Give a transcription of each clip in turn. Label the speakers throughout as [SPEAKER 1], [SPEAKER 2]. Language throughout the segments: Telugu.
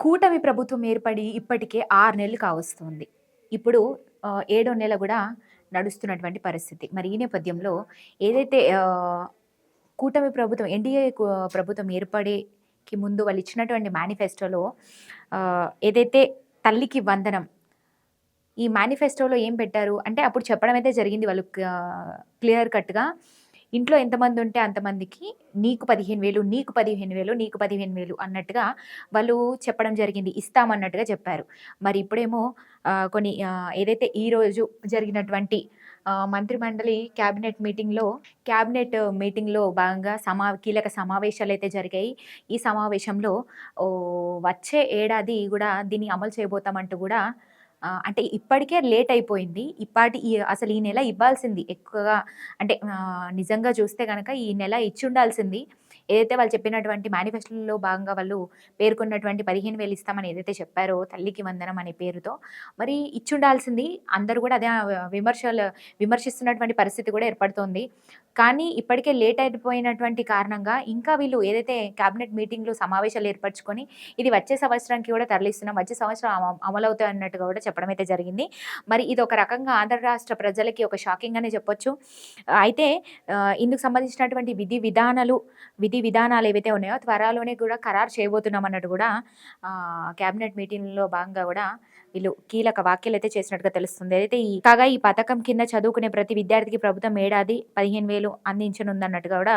[SPEAKER 1] కూటమి ప్రభుత్వం ఏర్పడి ఇప్పటికే ఆరు నెలలు కావస్తుంది. ఇప్పుడు ఏడో నెల కూడా నడుస్తున్నటువంటి పరిస్థితి. మరి ఈ నేపథ్యంలో ఏదైతే కూటమి ప్రభుత్వం ఎన్డీఏ ప్రభుత్వం ఏర్పడేకి ముందు వాళ్ళు ఇచ్చినటువంటి మేనిఫెస్టోలో ఏదైతే తల్లికి వందనం ఈ మేనిఫెస్టోలో ఏం పెట్టారు? అంటే అప్పుడు చెప్పడం అయితే జరిగింది వాళ్ళు క్లియర్ కట్గా ఇంట్లో ఎంతమంది ఉంటే అంతమందికి నీకు పదిహేను వేలు నీకు పదిహేను వేలు నీకు పదిహేను వేలు అన్నట్టుగా వాళ్ళు చెప్పడం జరిగింది. ఇస్తామన్నట్టుగా చెప్పారు. మరి ఇప్పుడేమో కొన్ని ఏదైతే ఈరోజు జరిగినటువంటి మంత్రిమండలి క్యాబినెట్ మీటింగ్లో క్యాబినెట్ మీటింగ్లో భాగంగా సమా కీలక సమావేశాలు అయితే జరిగాయి. ఈ సమావేశంలో వచ్చే ఏడాది కూడా దీన్ని అమలు చేయబోతామంటూ కూడా అంటే ఇప్పటికే లేట్ అయిపోయింది. ఇప్పటి అసలు ఈ నెల ఇవ్వాల్సింది ఎక్కువగా. అంటే నిజంగా చూస్తే కనుక ఈ నెల ఇచ్చి ఉండాల్సింది. ఏదైతే వాళ్ళు చెప్పినటువంటి మేనిఫెస్టోలో భాగంగా వాళ్ళు పేర్కొన్నటువంటి పదిహేను వేలు ఇస్తామని ఏదైతే చెప్పారో తల్లికి వందనం అనే పేరుతో మరి ఇచ్చుండాల్సింది అందరూ కూడా అదే విమర్శలు విమర్శిస్తున్నటువంటి పరిస్థితి కూడా ఏర్పడుతోంది. కానీ ఇప్పటికే లేట్ అయిపోయినటువంటి కారణంగా ఇంకా వీళ్ళు ఏదైతే క్యాబినెట్ మీటింగ్లు సమావేశాలు ఏర్పరచుకొని ఇది వచ్చే సంవత్సరానికి కూడా తరలిస్తున్నాం వచ్చే సంవత్సరం అమలవుతాయి అన్నట్టుగా కూడా చెప్పడం అయితే జరిగింది. మరి ఇది ఒక రకంగా ఆంధ్ర రాష్ట్ర ప్రజలకి ఒక షాకింగ్ అనే చెప్పొచ్చు. అయితే ఇందుకు సంబంధించినటువంటి విధి విధానాలు విధి విధానాలు ఏవైతే ఉన్నాయో త్వరలోనే కూడా ఖరారు చేయబోతున్నాం అన్నట్టు కూడా క్యాబినెట్ మీటింగ్లో భాగంగా కూడా వీళ్ళు కీలక వ్యాఖ్యలు అయితే చేసినట్టుగా తెలుస్తుంది. అయితే ఈ కాగా ఈ పథకం కింద చదువుకునే ప్రతి విద్యార్థికి ప్రభుత్వం ఏడాది పదిహేను వేలు అందించనుందన్నట్టుగా కూడా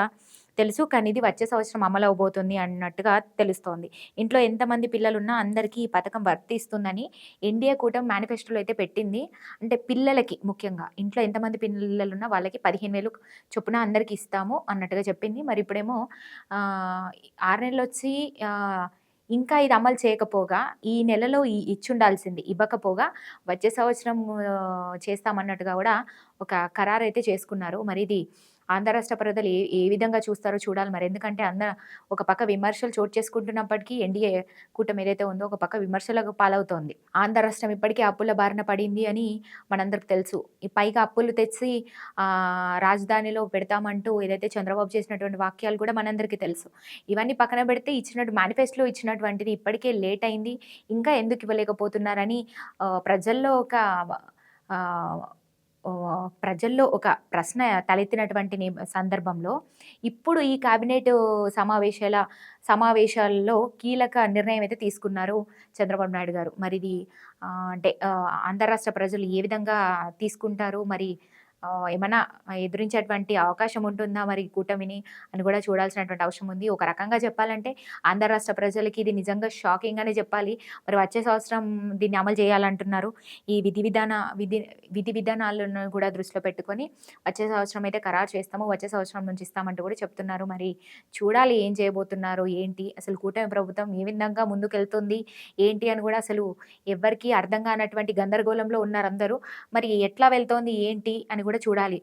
[SPEAKER 1] తెలుసు. కానీ ఇది వచ్చే సంవత్సరం అమలు అవబోతుంది అన్నట్టుగా తెలుస్తోంది. ఇంట్లో ఎంతమంది పిల్లలు ఉన్నా అందరికీ ఈ పథకం వర్తిస్తుందని ఎన్డీఏ కూటమి మేనిఫెస్టోలో అయితే పెట్టింది. అంటే పిల్లలకి ముఖ్యంగా ఇంట్లో ఎంతమంది పిల్లలు ఉన్నా వాళ్ళకి పదిహేను వేలు చొప్పున అందరికి ఇస్తాము అన్నట్టుగా చెప్పింది. మరి ఇప్పుడేమో ఆరు నెలలు వచ్చి ఇంకా ఇది అమలు చేయకపోగా ఈ నెలలో ఈ ఇచ్చుండాల్సింది ఇవ్వకపోగా వచ్చే సంవత్సరం చేస్తామన్నట్టుగా కూడా ఒక ఖరారు అయితే చేసుకున్నారు. మరి ఇది ఆంధ్ర రాష్ట్ర ప్రజలు ఏ ఏ విధంగా చూస్తారో చూడాలి మరి. ఎందుకంటే అందరూ ఒక పక్క విమర్శలు చోటు చేసుకుంటున్నప్పటికీ ఎన్డీఏ కూటమి ఏదైతే ఉందో ఒక పక్క విమర్శలకు పాలవుతోంది. ఆంధ్ర రాష్ట్రం ఇప్పటికీ అప్పుల బారిన పడింది అని మనందరికి తెలుసు. ఈ పైగా అప్పులు తెచ్చి రాజధానిలో పెడతామంటూ ఏదైతే చంద్రబాబు చేసినటువంటి వాక్యాలు కూడా మనందరికీ తెలుసు. ఇవన్నీ పక్కన పెడితే ఇచ్చినట్టు మేనిఫెస్టోలో ఇచ్చినటువంటిది ఇప్పటికే లేట్ అయింది. ఇంకా ఎందుకు ఇవ్వలేకపోతున్నారని ప్రజల్లో ఒక ప్రజల్లో ఒక ప్రశ్న తలెత్తినటువంటి సందర్భంలో ఇప్పుడు ఈ కేబినెట్ సమావేశాల సమావేశాల్లో కీలక నిర్ణయం అయితే తీసుకున్నారు చంద్రబాబు నాయుడు గారు. మరి ఇది అంటే ఆ, ఆంధ్ర రాష్ట్ర ప్రజలు ఏ విధంగా తీసుకుంటారు? మరి ఏమైనా ఎదురించేటువంటి అవకాశం ఉంటుందా మరి కూటమిని అని కూడా చూడాల్సినటువంటి అవసరం ఉంది. ఒక రకంగా చెప్పాలంటే ఆంధ్ర రాష్ట్ర ప్రజలకి ఇది నిజంగా షాకింగ్ అనే చెప్పాలి. మరి వచ్చే సంవత్సరం దీన్ని అమలు చేయాలంటున్నారు. ఈ విధి విధాన విధి విధి విధానాలను కూడా దృష్టిలో పెట్టుకొని వచ్చే సంవత్సరం అయితే ఖరారు చేస్తాము వచ్చే సంవత్సరం నుంచి ఇస్తామంటూ కూడా చెప్తున్నారు. మరి చూడాలి ఏం చేయబోతున్నారు ఏంటి? అసలు కూటమి ప్రభుత్వం ఏ విధంగా ముందుకెళ్తుంది ఏంటి అని కూడా అసలు ఎవరికి అర్థం కానటువంటి గందరగోళంలో ఉన్నారు అందరూ. మరి ఎట్లా వెళ్తోంది ఏంటి అని కూడా చూడాలి.